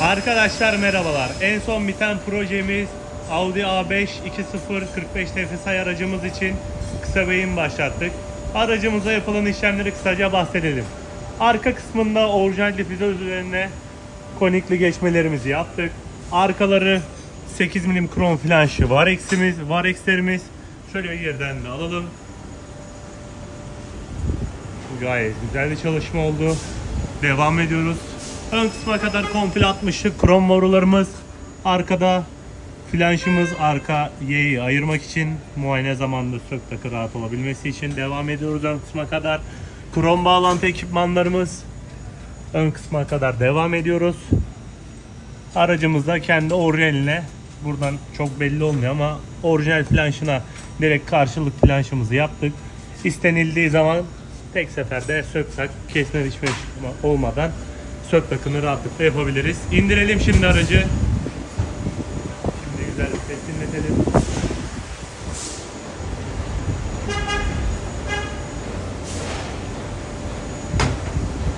Arkadaşlar merhabalar. En son biten projemiz Audi A5 2.0 45 TFSI aracımız için kısa beyin başlattık. Aracımıza yapılan işlemleri kısaca bahsedelim. Arka kısmında orijinal difüzör üzerine konikli geçmelerimizi yaptık. Arkaları 8 milim krom flanşı var eksimiz, var ekslerimiz. Şöyle yerden de alalım. Gayet güzel bir çalışma oldu. Devam ediyoruz. Ön kısma kadar komple atmıştık. Krom borularımız arkada flanşımız arka Y'yi ayırmak için muayene zamanında sök takı rahat olabilmesi için devam ediyoruz ön kısma kadar. Krom bağlantı ekipmanlarımız ön kısma kadar devam ediyoruz. Aracımızda kendi orijinaline buradan çok belli olmuyor ama orijinal flanşına direkt karşılık flanşımızı yaptık. İstenildiği zaman tek seferde sök tak kesme biçme olmadan sök takını rahatlıkla yapabiliriz. İndirelim şimdi aracı. Şimdi güzel dinletelim.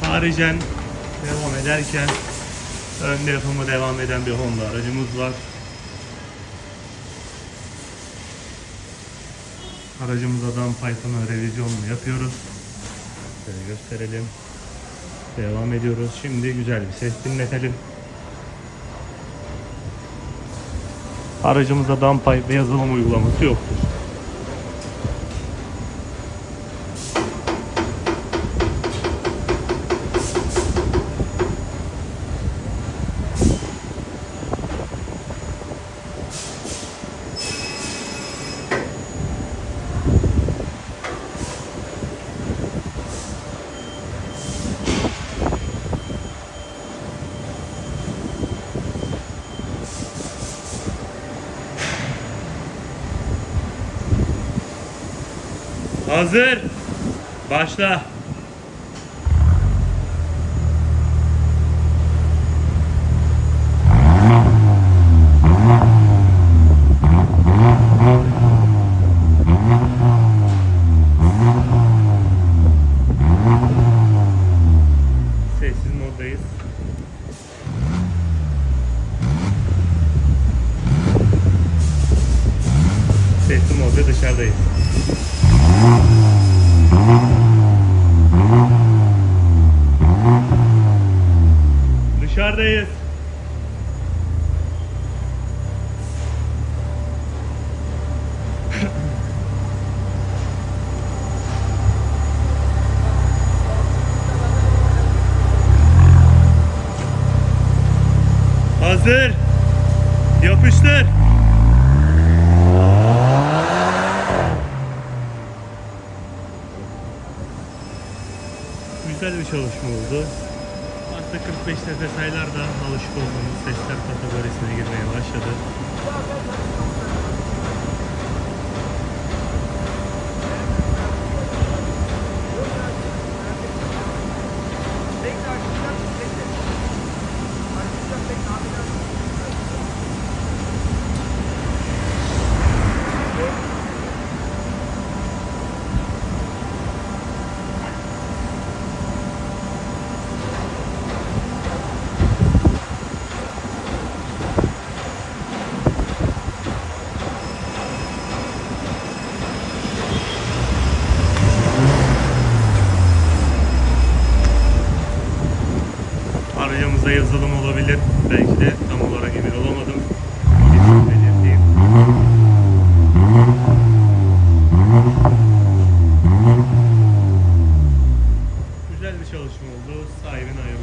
Haricen devam ederken önde yapımı devam eden bir Honda aracımız var. Aracımıza dan Python'ın revizyonunu yapıyoruz. Şöyle gösterelim. Devam ediyoruz. Şimdi güzel bir ses dinletelim. Aracımızda Downpipe yazılım uygulaması yoktur. Hazır. Başla. Sessiz moddayız. Sessiz modda dışarıdayız. Dışarıdayız. Hazır. Yapıştır. Güzel bir çalışma oldu. Hatta 45 nefes aylar da alışık olduğumuz sesler kategorisine girmeye başladı. Yazılım olabilir. Belki de tam olarak emin olamadım. Bir belirteyim. Güzel bir çalışma oldu. Sahibine olsun.